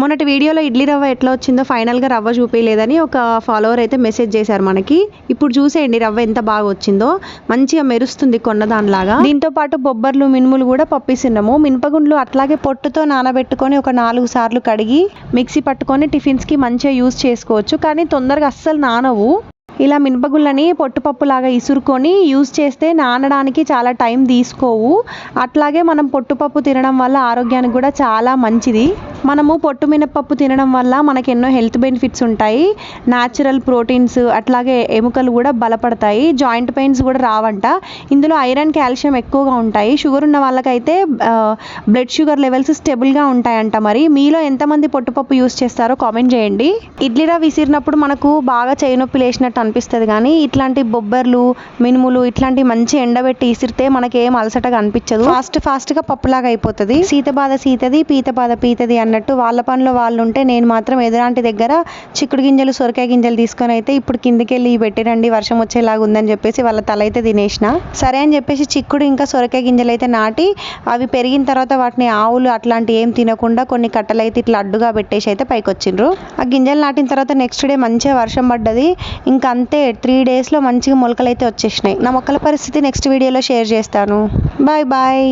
మొన్నటి వీడియోలో ఇడ్లీ రవ్వ ఎట్లా వచ్చిందో ఫైనల్గా రవ్వ చూపించలేదని ఒక ఫాలోవర్ అయితే మెసేజ్ చేశారు మనకి. ఇప్పుడు చూసేయండి రవ్వ ఎంత బాగా వచ్చిందో. మంచిగా మెరుస్తుంది కొన్న దానిలాగా దీంతో పాటు బొబ్బర్లు మినుములు కూడా పప్పిస్తున్నాము మినపగుండ్లు అట్లాగే పొట్టుతో నానబెట్టుకొని ఒక నాలుగు సార్లు కడిగి మిక్సీ పట్టుకొని టిఫిన్స్కి మంచిగా యూస్ చేసుకోవచ్చు. కానీ తొందరగా అస్సలు నానవు. ఇలా మినపగుళ్ళని పొట్టుపప్పులాగా ఇసురుకొని యూస్ చేస్తే నానడానికి చాలా టైం తీసుకోవు. అట్లాగే మనం పొట్టుపప్పు తినడం వల్ల ఆరోగ్యానికి కూడా చాలా మంచిది. మనము పొట్టు మినపప్పు తినడం వల్ల మనకి ఎన్నో హెల్త్ బెనిఫిట్స్ ఉంటాయి. న్యాచురల్ ప్రోటీన్స్ అట్లాగే ఎముకలు కూడా బలపడతాయి. జాయింట్ పెయిన్స్ కూడా రావంట. ఇందులో ఐరన్ కాల్షియం ఎక్కువగా ఉంటాయి. షుగర్ ఉన్న వాళ్ళకైతే బ్లడ్ షుగర్ లెవెల్స్ స్టెబుల్గా ఉంటాయంట మరి. మీలో ఎంతమంది పొట్టుపప్పు యూస్ చేస్తారో కామెంట్ చేయండి. ఇడ్లీ రవ్వ విసిరినప్పుడు మనకు బాగా చేయి నొప్పి లేచినట్టు అనిపిస్తుంది కానీ ఇట్లాంటి బొబ్బర్లు మినుములు ఇట్లాంటి మంచి ఎండబెట్టి ఇసిరితే మనకి ఏం అలసటగా అనిపించదు. ఫాస్ట్ ఫాస్ట్గా పప్పులాగా అయిపోతుంది. సీత బాధ సీతది పీత బాధ పీతది అన్నట్టు వాళ్ళ పనిలో వాళ్ళు ఉంటే నేను మాత్రం ఎదురాంటి దగ్గర చిక్కుడు గింజలు సొరకాయ గింజలు తీసుకొని అయితే ఇప్పుడు కిందికి వెళ్ళి పెట్టిరండి వర్షం వచ్చేలాగా ఉందని చెప్పేసి వాళ్ళ తల అయితే తినేసిన. సరే అని చెప్పేసి చిక్కుడు ఇంకా సొరకాయ గింజలు అయితే నాటి అవి పెరిగిన తర్వాత వాటిని ఆవులు అట్లాంటి ఏం తినకుండా కొన్ని కట్టలు అయితే ఇట్లా అడ్డుగా పెట్టేసి అయితే పైకి వచ్చిండ్రు ఆ గింజలు నాటిన తర్వాత నెక్స్ట్ డే మంచిగా వర్షం పడ్డది. ఇంకా అంతే త్రీ డేస్లో మంచిగా మొలకలు అయితే వచ్చేసినాయి. నా మొక్కల పరిస్థితి నెక్స్ట్ వీడియోలో షేర్ చేస్తాను. Bye bye